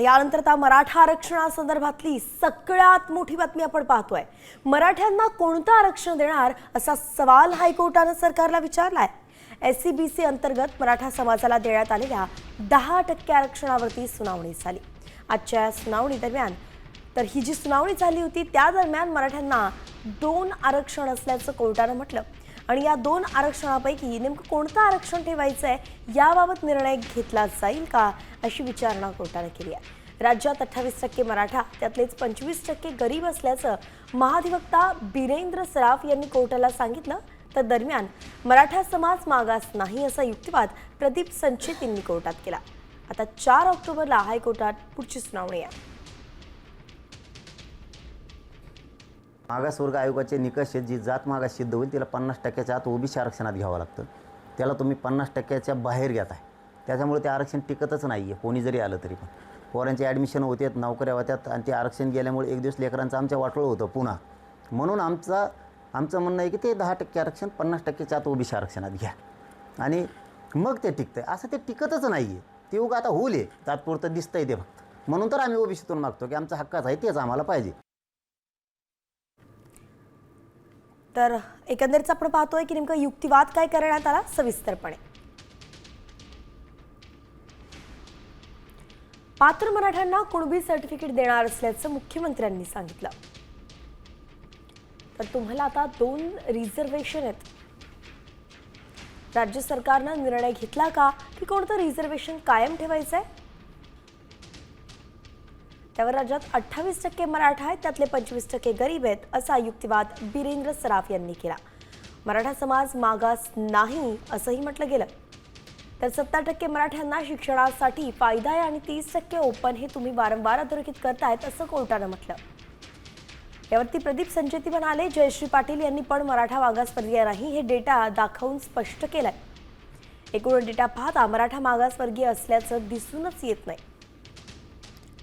आणि यानंतर आता मराठा आरक्षणासंदर्भातली सगळ्यात मोठी बातमी आपण पाहतोय. मराठ्यांना कोणतं आरक्षण देणार असा सवाल हायकोर्टानं सरकारला विचारलाय. एस सी बी सी अंतर्गत मराठा समाजाला देण्यात आलेल्या दहा टक्के आरक्षणावरती सुनावणी झाली. आजच्या सुनावणी दरम्यान तर ही जी सुनावणी झाली होती त्या दरम्यान मराठ्यांना दोन आरक्षण असल्याचं कोर्टानं म्हटलं. आणि या दोन आरक्षणापैकी नेमकं कोणतं आरक्षण ठेवायचं आहे याबाबत निर्णय घेतला जाईल का अशी विचारणा कोर्टानं केली आहे. राज्यात अठ्ठावीस टक्के मराठा त्यातलेच पंचवीस टक्के गरीब असल्याचं महाधिवक्ता बिरेंद्र सराफ यांनी कोर्टाला सांगितलं. तर दरम्यान मराठा समाज मागास नाही असा युक्तिवाद प्रदीप संचेत यांनी कोर्टात केला. आता चार ऑक्टोबरला हायकोर्टात पुढची सुनावणी आहे. मागासवर्ग आयोगाचे निकष आहेत जी जात मागास सिद्ध होईल तिला पन्नास टक्क्याच्या आत ओबीसी आरक्षणात घ्यावं लागतं. त्याला तुम्ही पन्नास टक्क्याच्या बाहेर घेताय त्याच्यामुळे ते आरक्षण टिकतच नाही आहे कोणी जरी आलं तरी पण. पोरांचे ॲडमिशन होतात नोकऱ्या होत्यात आणि ते आरक्षण गेल्यामुळे एक दिवस लेकरांचं आमच्या वाटोळं होतं पुन्हा. म्हणून आमचा आमचं म्हणणं आहे की ते दहा टक्के आरक्षण पन्नास टक्क्याच्या आत ओबीसी आरक्षणात घ्या. आणि मग ते टिकतंय. असं ते टिकतच नाही आहे ते उगा आता होईल तात्पुरतं दिसतंय ते फक्त. म्हणून तर आम्ही ओबीसीतून मागतो की आमचा हक्काच आहे तेच आम्हाला पाहिजे. तर एकंदरीत आपण पाहतोय की नेमकं युक्तिवाद काय करण्यात आला? सविस्तरपणे. पात्र मराठ्यांना कुणबी सर्टिफिकेट देणार असल्याचं मुख्यमंत्र्यांनी सांगितलं. तर तुम्हाला आता दोन रिझर्वेशन आहेत. राज्य सरकारनं निर्णय घेतला का? की कोणतं रिझर्वेशन कायम ठेवायचं आहे त्यावर राज्यात अठ्ठावीस टक्के मराठा आहेत त्यातले पंचवीस टक्के गरीब आहेत असा युक्तिवाद बिरेंद्र सराफ यांनी केला. मराठा समाज मागास नाही असंही म्हटलं गेलं. तर सत्तर टक्के मराठ्यांना शिक्षणासाठी फायदा आहे आणि तीस टक्के ओपन हे तुम्ही वारंवार अधोरेखित करतायत असं कोर्टानं म्हटलं. यावरती प्रदीप संचेती म्हणाले जयश्री पाटील यांनी पण मराठा मागासवर्गीय नाही हे डेटा दाखवून स्पष्ट केलाय. एकूण डेटा पाहता मराठा मागासवर्गीय असल्याचं दिसूनच येत नाही.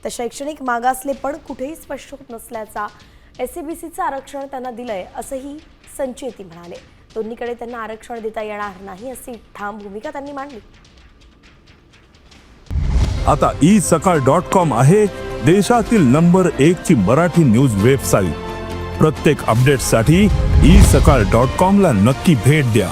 तर शैक्षणिक मागासले पण कुठेही स्पष्ट होत नसल्याचा एस सी बी सीचं आरक्षण त्यांना दिलंय असंही संचेती म्हणाले. दोन्हीकडे त्यांना आरक्षण देता येणार नाही अशी ठाम भूमिका त्यांनी मांडली. आता ई सकाळ डॉट कॉम आहे देशातील नंबर एक ची मराठी न्यूज वेबसाईट. प्रत्येक अपडेटसाठी ई सकाळ डॉट कॉम ला नक्की भेट द्या.